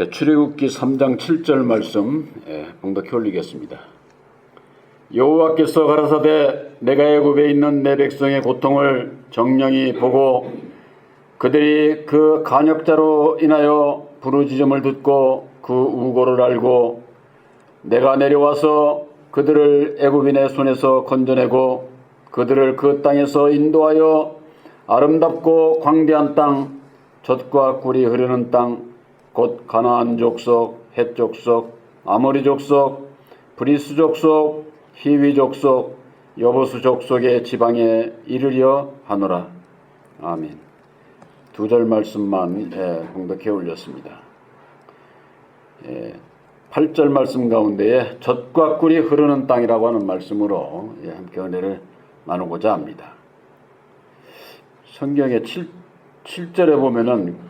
예, 출애굽기 3장 7절 말씀 예, 봉독해 올리겠습니다. 여호와께서 가라사대 내가 애굽에 있는 내 백성의 고통을 정령히 보고 그들이 그 간역자로 인하여 부르짖음을 듣고 그 우고를 알고 내가 내려와서 그들을 애굽인의 손에서 건져내고 그들을 그 땅에서 인도하여 아름답고 광대한 땅 젖과 꿀이 흐르는 땅 곧 가나안 족속, 헷 족속, 아모리 족속, 브리스 족속, 히위 족속, 여보수 족속의 지방에 이르려 하노라. 아멘. 두 절 말씀만 예, 공독해 올렸습니다. 예, 8절 말씀 가운데에 젖과 꿀이 흐르는 땅이라고 하는 말씀으로 예, 함께 은혜를 나누고자 합니다. 성경의 7, 7절에 보면은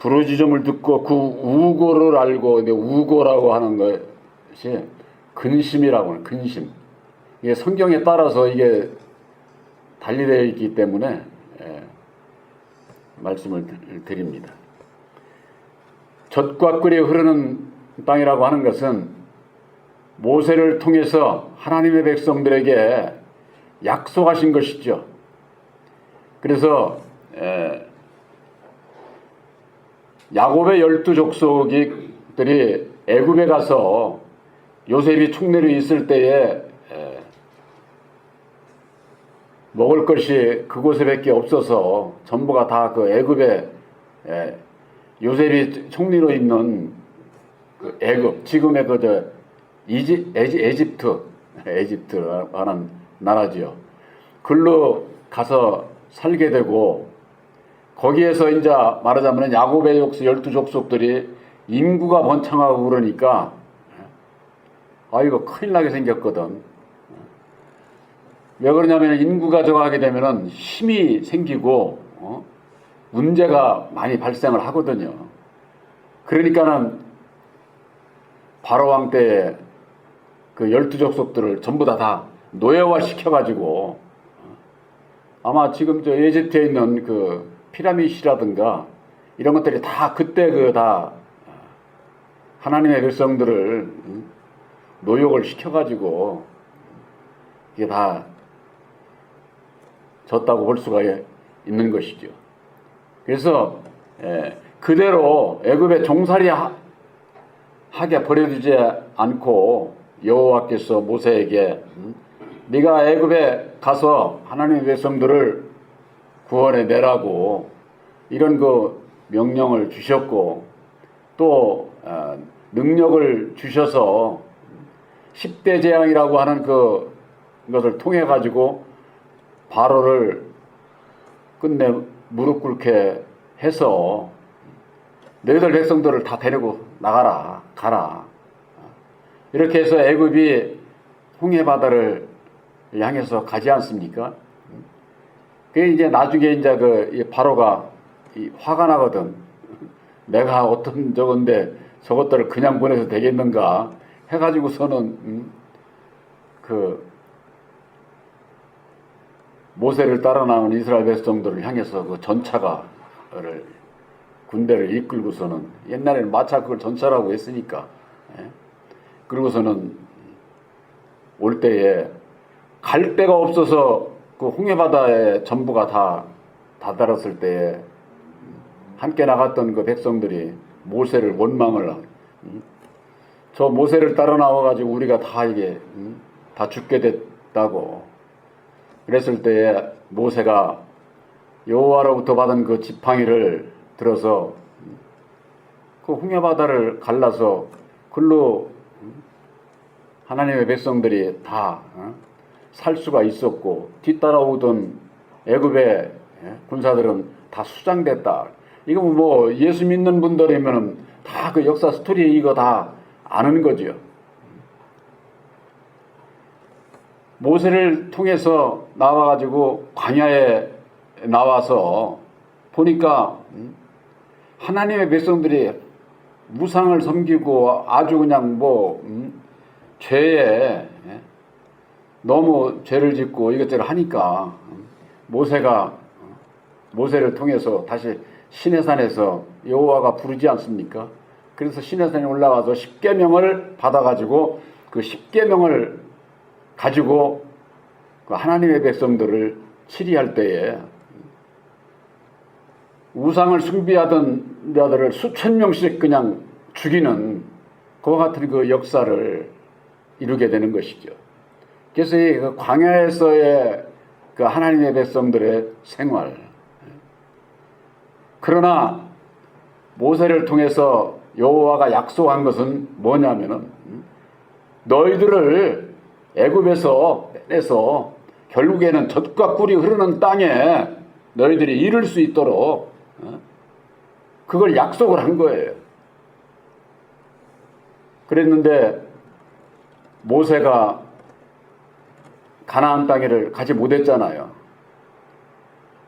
부르짖음을 듣고 그 우고를 알고 근데 우고라고 하는 것이 근심이라고 하는 근심. 이게 성경에 따라서 이게 달리되어 있기 때문에 예, 말씀을 드립니다. 젖과 꿀이 흐르는 땅이라고 하는 것은 모세를 통해서 하나님의 백성들에게 약속하신 것이죠. 그래서 에, 야곱의 열두 족속들이 애굽에 가서 요셉이 총리로 있을 때에 에, 먹을 것이 그곳에밖에 없어서 전부가 다 그 애굽에 에, 요셉이 총리로 있는 그 애굽 지금의 그저 이지 에지, 에집트 에집트라는 나라지요. 글로 가서 살게 되고 거기에서 이제 말하자면 야곱의 족속 열두 족속들이 인구가 번창하고 그러니까 아 이거 큰일 나게 생겼거든. 왜 그러냐면 인구가 적어가게 되면은 힘이 생기고 어? 문제가 많이 발생을 하거든요. 그러니까는 바로 왕 때에 그 열두 족속들을 전부 다 다 노예화 시켜가지고 어? 아마 지금 저 에집트에 있는 그 피라미드라든가 이런 것들이 다 그때 그 다 하나님의 백성들을 노역을 시켜가지고 이게 다 졌다고 볼 수가 있는 것이죠. 그래서 그대로 애굽에 종살이 하게 버려두지 않고 여호와께서 모세에게 네가 애굽에 가서 하나님의 백성들을 구원해 내라고 이런 그 명령을 주셨고 또 어, 능력을 주셔서 10대 재앙이라고 하는 그 것을 통해 가지고 바로를 끝내 무릎 꿇게 해서 너희들 백성들을 다 데리고 나가라 가라 이렇게 해서 애굽이 홍해 바다를 향해서 가지 않습니까? 그 이제 나중에 이제 그 바로가 화가 나거든. 내가 어떤 저건데 저것들을 그냥 보내서 되겠는가 해가지고서는 음, 그 모세를 따라 나온 이스라엘 백성들을 향해서 그 전차가를 군대를 이끌고서는 옛날에는 마차 그걸 전차라고 했으니까 예? 그러고서는 올 때에 갈 데가 없어서 그 홍해바다에 전부가 다 다다랐을 때에 함께 나갔던 그 백성들이 모세를 원망을 저 모세를 따라 나와가지고 우리가 다 이게 다 죽게 됐다고 그랬을 때에 모세가 여호와로부터 받은 그 지팡이를 들어서 그 홍해바다를 갈라서 글로 하나님의 백성들이 다 어? 살 수가 있었고 뒤따라오던 애굽의 예, 군사들은 다 수장됐다. 이거 뭐 예수 믿는 분들이면 다그 역사 스토리 이거 다 아는 거죠. 모세를 통해서 나와가지고 광야에 나와서 보니까 음, 하나님의 백성들이 무상을 섬기고 아주 그냥 뭐 음, 죄에 예, 너무 죄를 짓고 이것저것 하니까 모세가 모세를 통해서 다시 시내산에서 여호와가 부르지 않습니까? 그래서 시내산에 올라가서 십계명을 받아가지고 그 십계명을 가지고 그 하나님의 백성들을 치리할 때에 우상을 숭배하던 자들을 수천 명씩 그냥 죽이는 그와 같은 그 역사를 이루게 되는 것이죠. 그래서 이그 광야에서의 그 하나님의 백성들의 생활. 그러나 모세를 통해서 여호와가 약속한 것은 뭐냐면은 너희들을 애굽에서 빼내서 결국에는 젖과 꿀이 흐르는 땅에 너희들이 이룰 수 있도록 어? 그걸 약속을 한 거예요. 그랬는데 모세가 가나안 땅에를 가지 못했잖아요.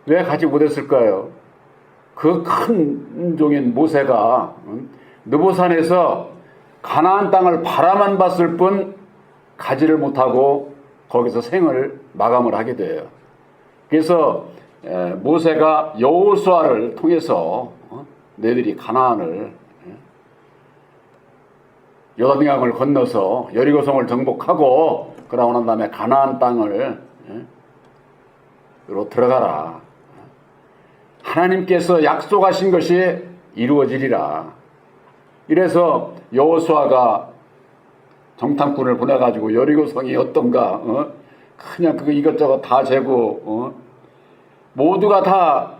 왜 가지 못했을까요? 그 큰 종인 모세가 응? 느보산에서 가나안 땅을 바라만 봤을 뿐 가지를 못하고 거기서 생을 마감을 하게 돼요. 그래서 에, 모세가 여호수아를 통해서 어? 너희들이 가나안을 요단강을 건너서 여리고성을 정복하고 그러고 난 다음에 가나안 땅을 로 들어가라. 하나님께서 약속하신 것이 이루어지리라. 이래서 여호수아가 정탐꾼을 보내가지고 여리고성이 어떤가 어? 그냥 그거 이것저것 다 재고 어? 모두가 다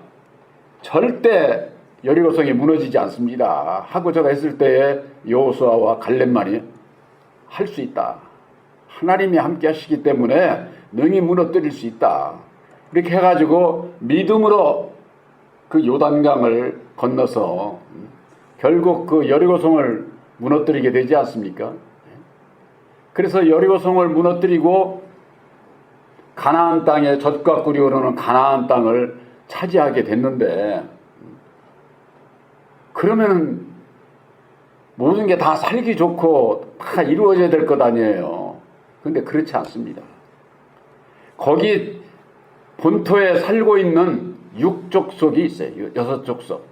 절대 여리고성이 무너지지 않습니다. 하고 저가 했을 때에 여호수아와 갈렙만이 할 수 있다. 하나님이 함께 하시기 때문에 능히 무너뜨릴 수 있다. 이렇게 해가지고 믿음으로 그 요단강을 건너서 결국 그 여리고성을 무너뜨리게 되지 않습니까? 그래서 여리고성을 무너뜨리고 가나안 땅에 젖과 꿀이 오르는 가나안 땅을 차지하게 됐는데 그러면은 모든 게 다 살기 좋고 다 이루어져야 될 것 아니에요. 근데 그렇지 않습니다. 거기 본토에 살고 있는 육족속이 있어요. 여섯 족속.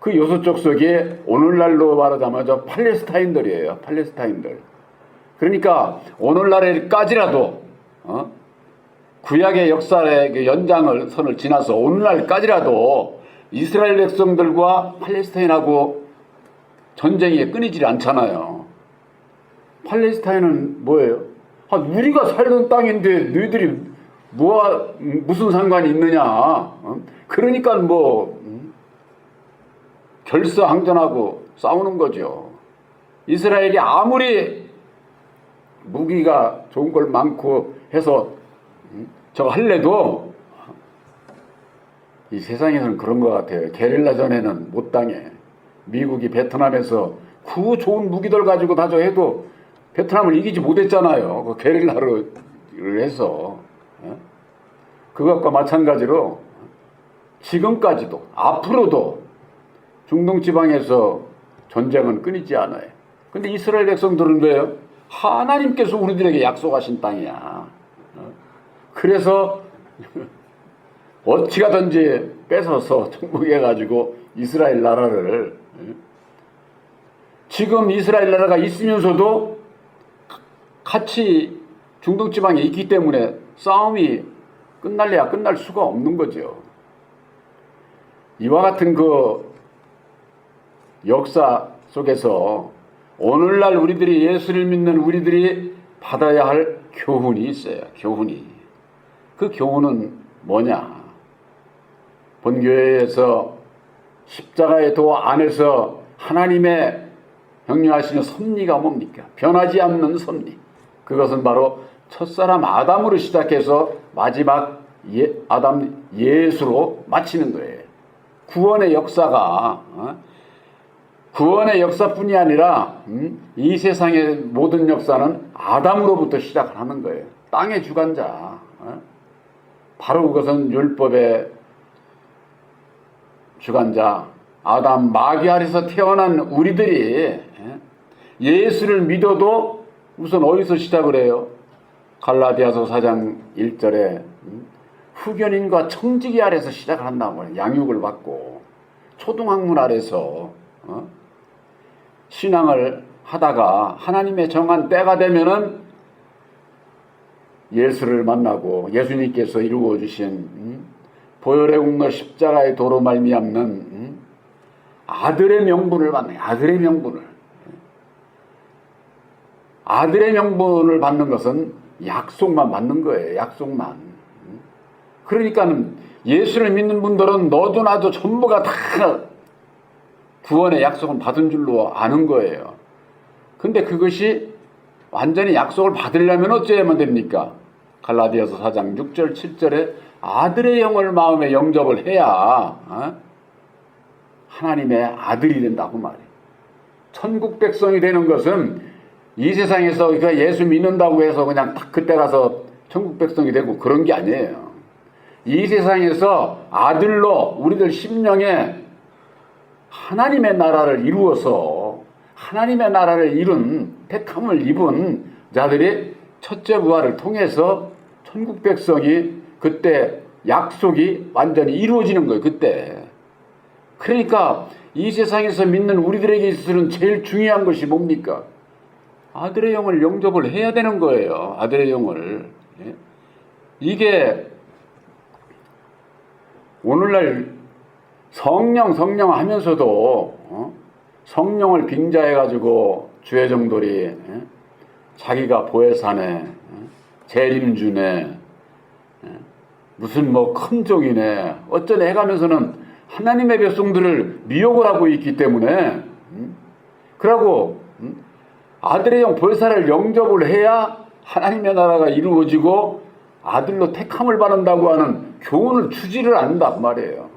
그 여섯 족속이 오늘날로 말하자면 팔레스타인들이에요. 팔레스타인들. 그러니까 오늘날에까지라도 어? 구약의 역사의 그 연장을 선을 지나서 오늘날까지라도 이스라엘 백성들과 팔레스타인하고 전쟁이 끊이질 않잖아요. 팔레스타인은 뭐예요? 아, 우리가 살던 땅인데 너희들이 뭐 무슨 상관이 있느냐? 어? 그러니까 뭐 음? 결사항전하고 싸우는 거죠. 이스라엘이 아무리 무기가 좋은 걸 많고 해서 음? 저 할래도 이 세상에서는 그런 것 같아요. 게릴라전에는 못 당해. 미국이 베트남에서 그 좋은 무기들 가지고 다저 해도 베트남을 이기지 못했잖아요. 그 게릴라를 해서. 어? 그것과 마찬가지로 지금까지도 앞으로도 중동 지방에서 전쟁은 끊이지 않아요. 근데 이스라엘 백성들은 왜요? 하나님께서 우리들에게 약속하신 땅이야. 어? 그래서 어찌 가든지 뺏어서 정복해가지고 이스라엘 나라를 지금 이스라엘 나라가 있으면서도 같이 중동 지방에 있기 때문에 싸움이 끝날래야 끝날 수가 없는 거죠. 이와 같은 그 역사 속에서 오늘날 우리들이 예수를 믿는 우리들이 받아야 할 교훈이 있어요. 교훈이. 그 교훈은 뭐냐? 본교회에서 십자가의 도 안에서 하나님의 명령하시는 섭리가 뭡니까? 변하지 않는 섭리. 그것은 바로 첫사람 아담으로 시작해서 마지막 예, 아담 예수로 마치는 거예요. 구원의 역사가 어? 구원의 역사뿐이 아니라 음? 이 세상의 모든 역사는 아담으로부터 시작을 하는 거예요. 땅의 주관자. 어? 바로 그것은 율법의 주관자 아담 마귀 아래서 태어난 우리들이 예? 예수를 믿어도 우선 어디서 시작을 해요? 갈라디아서 4장 1절에 음? 후견인과 청지기 아래서 시작을 한다고 해요. 양육을 받고 초등학문 아래서 어? 신앙을 하다가 하나님의 정한 때가 되면은 예수를 만나고 예수님께서 이루어 주신 음, 보혈의 공로 십자가의 도로 말미암는 음, 아들의 명분을 받는 아들의 명분을 아들의 명분을 받는 것은 약속만 받는 거예요. 약속만. 그러니까는 예수를 믿는 분들은 너도 나도 전부가 다 구원의 약속은 받은 줄로 아는 거예요. 근데 그것이 완전히 약속을 받으려면 어쩌야만 됩니까? 갈라디아서 4장 6절 7절에 아들의 영을 마음에 영접을 해야 어? 하나님의 아들이 된다고 말이에요. 천국 백성이 되는 것은 이 세상에서 그 예수 믿는다고 해서 그냥 딱 그때 가서 천국 백성이 되고 그런 게 아니에요. 이 세상에서 아들로 우리들 심령에 하나님의 나라를 이루어서 하나님의 나라를 이룬 택함을 입은 자들이 첫째 부활을 통해서 천국 백성이 그때 약속이 완전히 이루어지는 거예요. 그때. 그러니까 이 세상에서 믿는 우리들에게 있어서는 제일 중요한 것이 뭡니까? 아들의 영을 영접을 해야 되는 거예요. 아들의 영을. 예? 이게 오늘날 성령 성령 하면서도 어? 성령을 빙자해 가지고 주의 정돌이 예? 자기가 보혜사네 어? 재림주네 예? 무슨 뭐 큰 종이네 어쩌네 해가면서는 하나님의 백성들을 미혹을 하고 있기 때문에 음? 그러고 음? 아들의 영 보혜사를 영접을 해야 하나님의 나라가 이루어지고 아들로 택함을 받는다고 하는 교훈을 추지를 않는다 그 말이에요.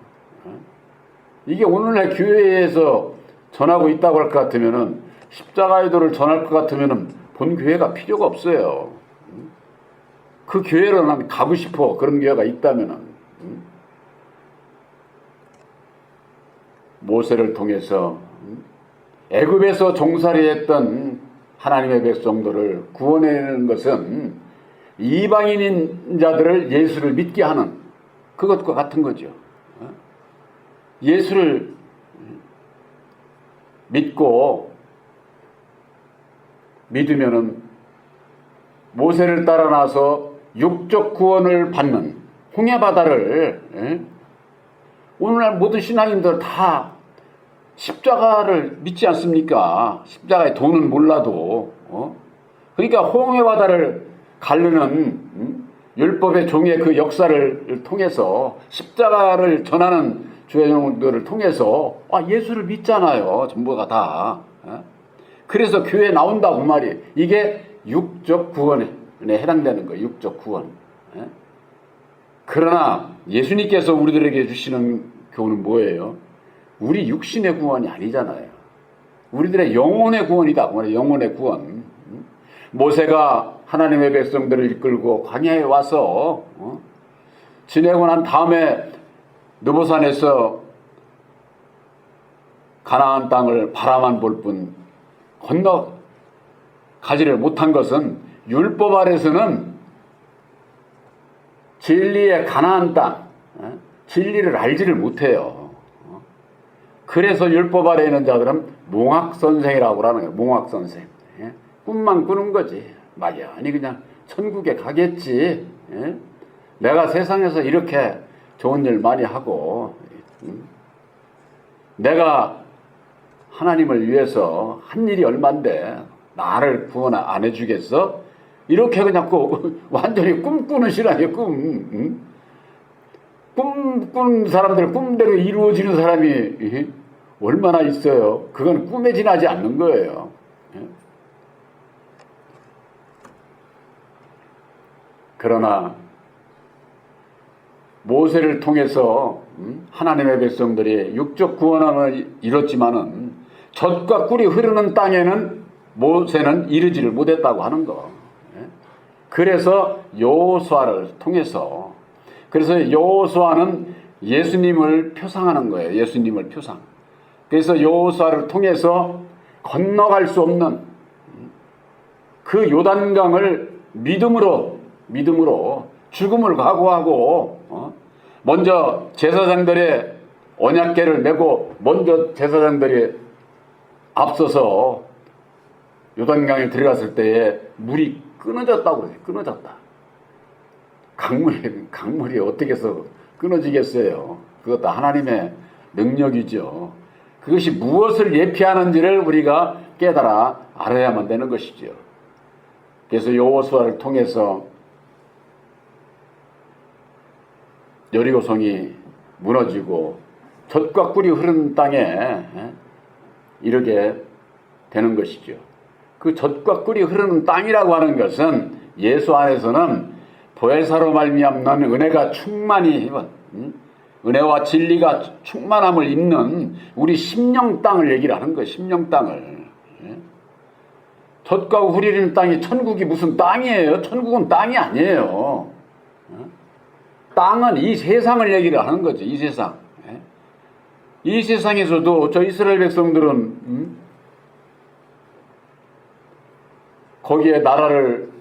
이게 오늘날 교회에서 전하고 있다고 할 것 같으면은 십자가의 도를 전할 것 같으면은 본 교회가 필요가 없어요. 그 교회로 난 가고 싶어 그런 교회가 있다면은 모세를 통해서 애굽에서 종살이했던 하나님의 백성들을 구원해내는 것은 이방인인 자들을 예수를 믿게 하는 그것과 같은 거죠. 예수를 믿고 믿으면은 모세를 따라 나서 육적 구원을 받는 홍해 바다를 예? 오늘날 모든 신앙인들 다 십자가를 믿지 않습니까? 십자가의 돈은 몰라도 어? 그러니까 홍해 바다를 가르는 음? 율법의 종의 그 역사를 통해서 십자가를 전하는 주의 영들을 통해서 아 예수를 믿잖아요 전부가 다 어? 그래서 교회 나온다고 말이에요 이게 육적 구원에 해당되는 거예요 육적 구원 어? 그러나 예수님께서 우리들에게 주시는 교훈은 뭐예요? 우리 육신의 구원이 아니잖아요. 우리들의 영혼의 구원이다. 영혼의 구원. 모세가 하나님의 백성들을 이끌고 광야에 와서 어? 지내고 난 다음에 느보산에서 가나안 땅을 바라만 볼 뿐 건너 가지를 못한 것은 율법 아래서는 진리의 가나안 땅, 어? 진리를 알지를 못해요. 어? 그래서 율법 아래 있는 자들은 몽학 선생이라고 하는 거예요. 몽학 선생. 예? 꿈만 꾸는 거지. 막연히 그냥 천국에 가겠지. 예? 내가 세상에서 이렇게 좋은 일 많이 하고 음? 내가 하나님을 위해서 한 일이 얼만데 나를 구원 안 해주겠어? 이렇게 그냥 꾸, 완전히 꿈꾸는 신앙이에요, 꿈. 응? 꿈꾸는 사람들 꿈대로 이루어지는 사람이 얼마나 있어요? 그건 꿈에 지나지 않는 거예요. 예? 그러나 모세를 통해서 하나님의 백성들이 육적 구원함을 이뤘지만은 젖과 꿀이 흐르는 땅에는 모세는 이르지를 못했다고 하는 거. 그래서 여호수아를 통해서 그래서 여호수아는 예수님을 표상하는 거예요. 예수님을 표상. 그래서 여호수아를 통해서 건너갈 수 없는 그 요단강을 믿음으로 믿음으로 죽음을 각오하고 어? 먼저 제사장들의 언약계를 메고 먼저 제사장들이 앞서서 요단강에 들어갔을 때에 물이 끊어졌다고 그래요. 끊어졌다. 강물이, 강물이 어떻게 해서 끊어지겠어요. 그것도 하나님의 능력이죠. 그것이 무엇을 예피하는지를 우리가 깨달아 알아야만 되는 것이죠. 그래서 여호수아를 통해서 여리고성이 무너지고 젖과 꿀이 흐르는 땅에 예, 이르게 되는 것이죠. 그 젖과 꿀이 흐르는 땅이라고 하는 것은 예수 안에서는 보혜사로 말미암는 은혜가 충만히 입은 음, 은혜와 진리가 충만함을 입는 우리 심령 땅을 얘기를 하는 거예요. 심령 땅을. 예? 젖과 꿀이 흐르는 땅이 천국이 무슨 땅이에요? 천국은 땅이 아니에요. 어? 땅은 이 세상을 얘기를 하는 거죠. 이 세상. 예? 이 세상에서도 저 이스라엘 백성들은 음? 거기에 나라를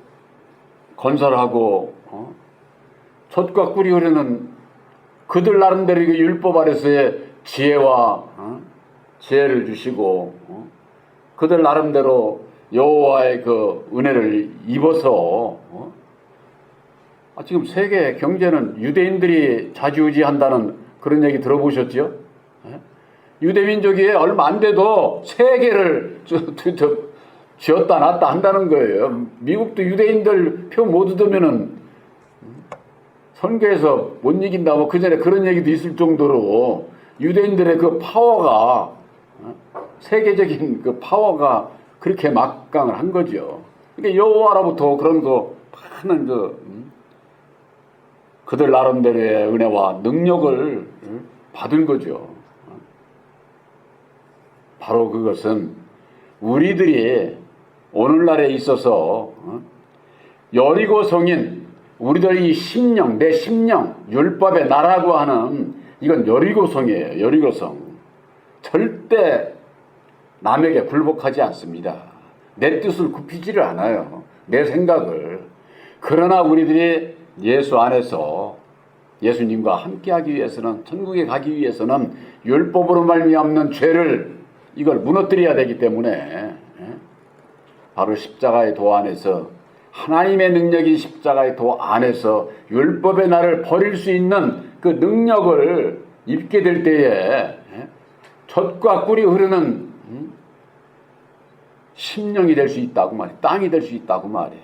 건설하고 어? 젖과 꿀이 흐르는 그들 나름대로 이 율법 아래서의 지혜와 어? 지혜를 주시고 어? 그들 나름대로 여호와의 그 은혜를 입어서 어? 아, 지금 세계 경제는 유대인들이 좌지우지한다는 그런 얘기 들어보셨죠? 예? 유대민족이 얼마 안 돼도 세계를 쥐었다 놨다 한다는 거예요. 미국도 유대인들 표 못 얻으면은 선거에서 못 이긴다 뭐 그전에 그런 얘기도 있을 정도로 유대인들의 그 파워가 어? 세계적인 그 파워가 그렇게 막강을 한 거죠. 그러니까 여호와로부터 그런 거 많은 그 음? 그들 나름대로의 은혜와 능력을 음? 받은 거죠. 바로 그것은 우리들이 오늘날에 있어서 어? 여리고 성인 우리들 이 심령 내 심령 율법의 나라고 하는 이건 여리고 성이에요. 여리고 성 절대 남에게 굴복하지 않습니다. 내 뜻을 굽히지를 않아요. 내 생각을 그러나 우리들이 예수 안에서 예수님과 함께하기 위해서는 천국에 가기 위해서는 율법으로 말미암는 죄를 이걸 무너뜨려야 되기 때문에 예? 바로 십자가의 도 안에서 하나님의 능력이 십자가의 도 안에서 율법의 나를 버릴 수 있는 그 능력을 입게 될 때에 예? 젖과 꿀이 흐르는 음? 심령이 될 수 있다고 말해 땅이 될 수 있다고 말해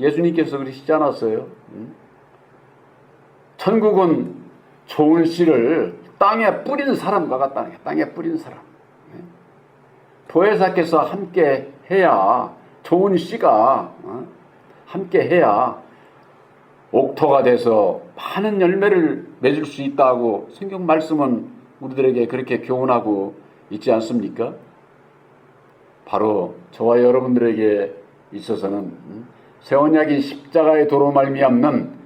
예수님께서 그러시지 않았어요? 음? 천국은 좋은 씨를 땅에 뿌린 사람과 같다는 게 땅에 뿌린 사람 예? 보혜사께서 함께 해야 좋은 씨가 어? 함께 해야 옥토가 돼서 많은 열매를 맺을 수 있다고 성경 말씀은 우리들에게 그렇게 교훈하고 있지 않습니까? 바로 저와 여러분들에게 있어서는 음, 새 언약인 십자가의 도로 말미암는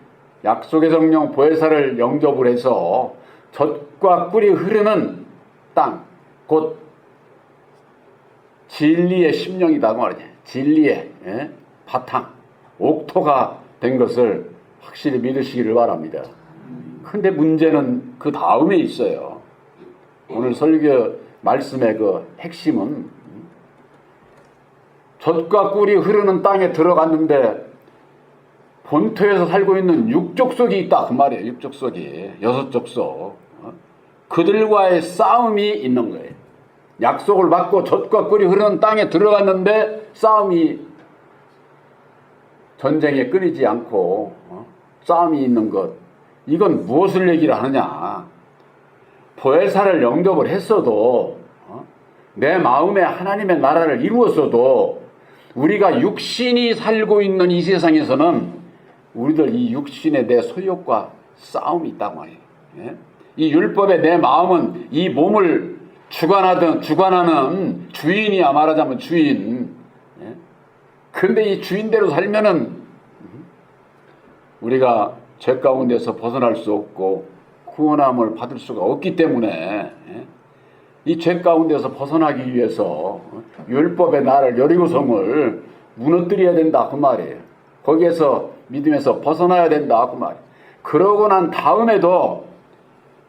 약속의 성령 보혜사를 영접을 해서 젖과 꿀이 흐르는 땅, 곧 진리의 심령이다고 말이죠. 진리의 예? 바탕, 옥토가 된 것을 확실히 믿으시기를 바랍니다. 근데 문제는 그 다음에 있어요. 오늘 설교 말씀의 그 핵심은 젖과 꿀이 흐르는 땅에 들어갔는데 본토에서 살고 있는 육족속이 있다 그 말이에요. 육족속이 여섯 족속 어? 그들과의 싸움이 있는 거예요. 약속을 받고 젖과 꿀이 흐르는 땅에 들어갔는데 싸움이 전쟁에 끊이지 않고 어? 싸움이 있는 것 이건 무엇을 얘기를 하느냐 보혜사를 영접을 했어도 어? 내 마음에 하나님의 나라를 이루었어도 우리가 육신이 살고 있는 이 세상에서는 우리들 이 육신의 내 소욕과 싸움이 있단 말이에요. 예? 이 율법의 내 마음은 이 몸을 주관하던 주관하는 주인이야 말하자면 주인. 예? 근데 이 주인대로 살면은 우리가 죄 가운데서 벗어날 수 없고 구원함을 받을 수가 없기 때문에 예? 이 죄 가운데서 벗어나기 위해서 율법의 나를 여리고성을 무너뜨려야 된다 그 말이에요. 거기에서 믿음에서 벗어나야 된다 그 말이에요. 그러고 난 다음에도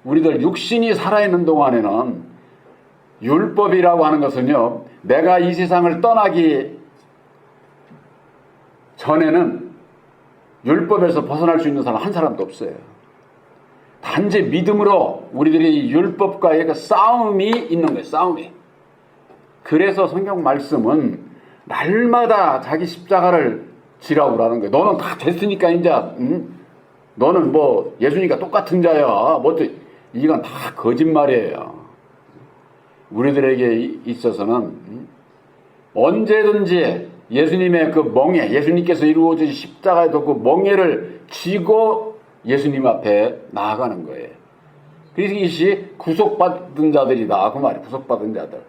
우리들 육신이 살아있는 동안에는 율법이라고 하는 것은요, 내가 이 세상을 떠나기 전에는 율법에서 벗어날 수 있는 사람 한 사람도 없어요. 단지 믿음으로 우리들이 율법과의 그 싸움이 있는 거예요, 싸움이. 그래서 성경 말씀은 날마다 자기 십자가를 지라고 그러는 거예요. 너는 다 됐으니까 이제, 응? 너는 뭐 예수니까 똑같은 자야. 뭐 또, 이건 다 거짓말이에요. 우리들에게 있어서는 응? 언제든지 예수님의 그 멍에, 예수님께서 이루어진 십자가에도 그 멍에를 쥐고 예수님 앞에 나아가는 거예요. 그래서 이것이 구속받은 자들이다. 그 말이 구속받은 자들.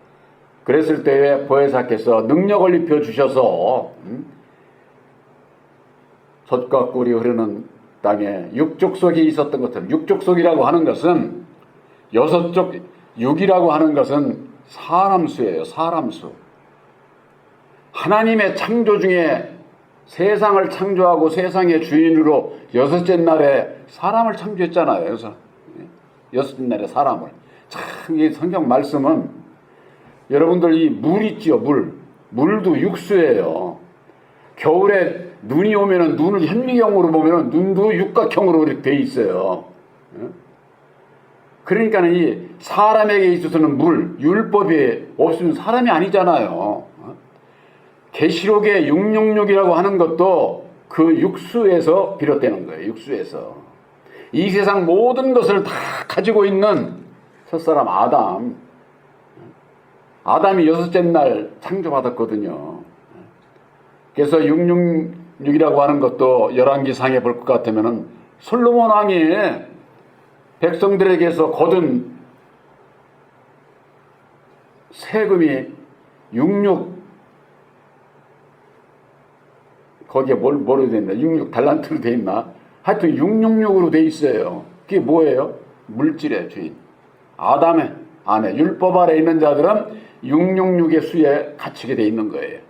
그랬을 때에 보혜사께서 능력을 입혀 주셔서 음? 젖과 꿀이 흐르는 땅에 육족 속이 있었던 것처럼 육족 속이라고 하는 것은 여섯 쪽 육이라고 하는 것은 사람 수예요. 사람 수. 하나님의 창조 중에 세상을 창조하고 세상의 주인으로 여섯째 날에 사람을 창조했잖아요. 그래서 여섯째 날에 사람을. 참, 이 성경 말씀은 여러분들 이 물 있지요, 물. 물도 육수예요. 겨울에 눈이 오면은 눈을 현미경으로 보면은 눈도 육각형으로 이렇게 돼 있어요. 그러니까 이 사람에게 있어서는 물, 율법이 없으면 사람이 아니잖아요. 계시록의 666이라고 하는 것도 그 육수에서 비롯되는 거예요. 육수에서. 이 세상 모든 것을 다 가지고 있는 첫사람 아담. 아담이 여섯째 날 창조받았거든요. 그래서 666이라고 하는 것도 열왕기상에 볼 것 같으면은 솔로몬 왕이 백성들에게서 거둔 세금이 66 거기에 뭘, 뭐로 돼 있나? 66 달란트로 돼 있나? 하여튼 666으로 돼 있어요. 그게 뭐예요? 물질의 주인. 아담의 안에, 율법 아래 있는 자들은 666의 수에 갇히게 돼 있는 거예요.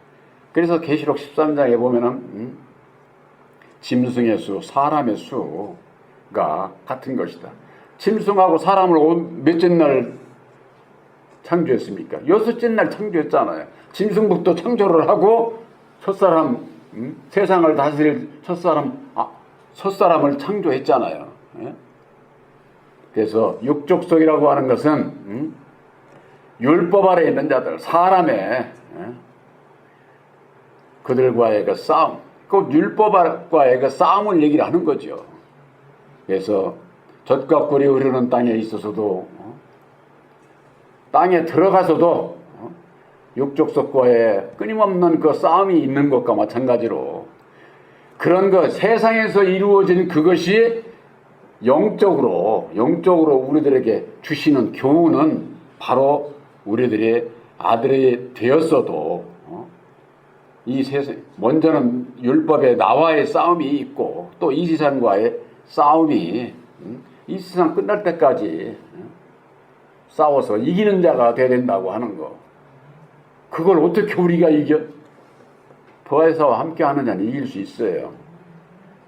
그래서 계시록 13장에 보면은, 음, 짐승의 수, 사람의 수가 같은 것이다. 짐승하고 사람을 몇째 날 창조했습니까? 여섯째 날 창조했잖아요. 짐승부터 창조를 하고 첫 사람 음? 세상을 다스릴 첫사람 아, 첫사람을 창조했잖아요. 예? 그래서 육족속이라고 하는 것은 음? 율법 아래 있는 자들 사람의 예? 그들과의 그 싸움 그 율법과의 그 싸움을 얘기를 하는 거죠. 그래서 젖과 꿀이 흐르는 땅에 있어서도 어? 땅에 들어가서도 어? 육족 속과의 끊임없는 그 싸움이 있는 것과 마찬가지로 그런 것 세상에서 이루어진 그것이 영적으로 영적으로 우리들에게 주시는 교훈은 바로 우리들의 아들이 되었어도 어? 이 세상 먼저는 율법에 나와의 싸움이 있고 또 이 세상과의 싸움이 음? 이 세상 끝날 때까지 싸워서 이기는 자가 돼야 된다고 하는 거. 그걸 어떻게 우리가 이겨? 보혜사와 함께 하느냐는 이길 수 있어요.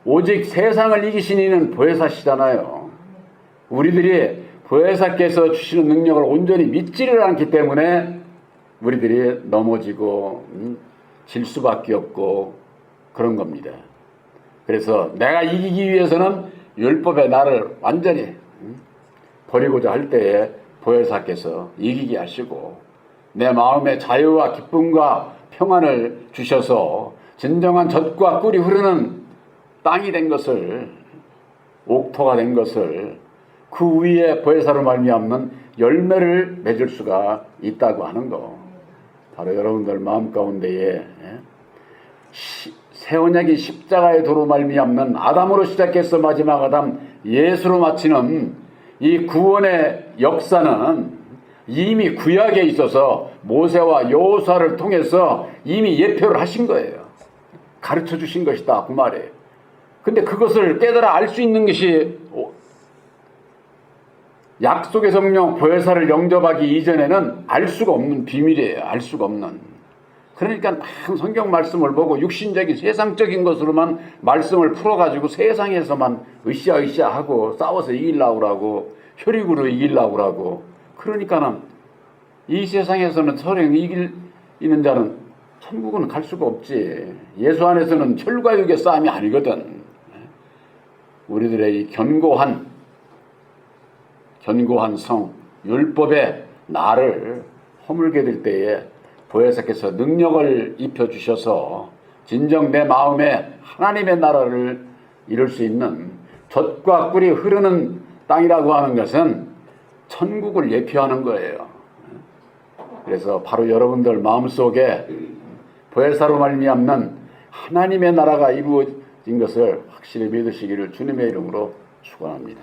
오직 세상을 이기신 이는 보혜사시잖아요. 우리들이 보혜사께서 주시는 능력을 온전히 믿지를 않기 때문에 우리들이 넘어지고 음, 질 수밖에 없고 그런 겁니다. 그래서 내가 이기기 위해서는 율법의 나를 완전히 음, 버리고자 할 때에 보혜사께서 이기게 하시고 내 마음의 자유와 기쁨과 평안을 주셔서 진정한 젖과 꿀이 흐르는 땅이 된 것을 옥토가 된 것을 그 위에 보혜사로 말미암는 열매를 맺을 수가 있다고 하는 거. 바로 여러분들 마음 가운데에 예? 새 언약이 십자가의 도로 말미암는 아담으로 시작해서 마지막 아담 예수로 마치는 이 구원의 역사는 이미 구약에 있어서 모세와 요사를 통해서 이미 예표를 하신 거예요. 가르쳐 주신 것이다 그 말이에요. 근데 그것을 깨달아 알 수 있는 것이 약속의 성령 보혜사를 영접하기 이전에는 알 수가 없는 비밀이에요. 알 수가 없는. 그러니까 막 성경 말씀을 보고 육신적인 세상적인 것으로만 말씀을 풀어가지고 세상에서만 으쌰으쌰 하고 싸워서 이기려고 그러고 혈육으로 이기려고 그러고 그러니까는 이 세상에서는 서령 이길 있는 자는 천국은 갈 수가 없지. 예수 안에서는 철과 육의 싸움이 아니거든. 우리들의 이 견고한 견고한 성 율법에 나를 허물게 될 때에 보혜사께서 능력을 입혀 주셔서 진정 내 마음에 하나님의 나라를 이룰 수 있는 젖과 꿀이 흐르는 땅이라고 하는 것은 천국을 예표하는 거예요. 그래서 바로 여러분들 마음속에 보혜사로 말미암는 하나님의 나라가 이루어진 것을 확실히 믿으시기를 주님의 이름으로 축원합니다.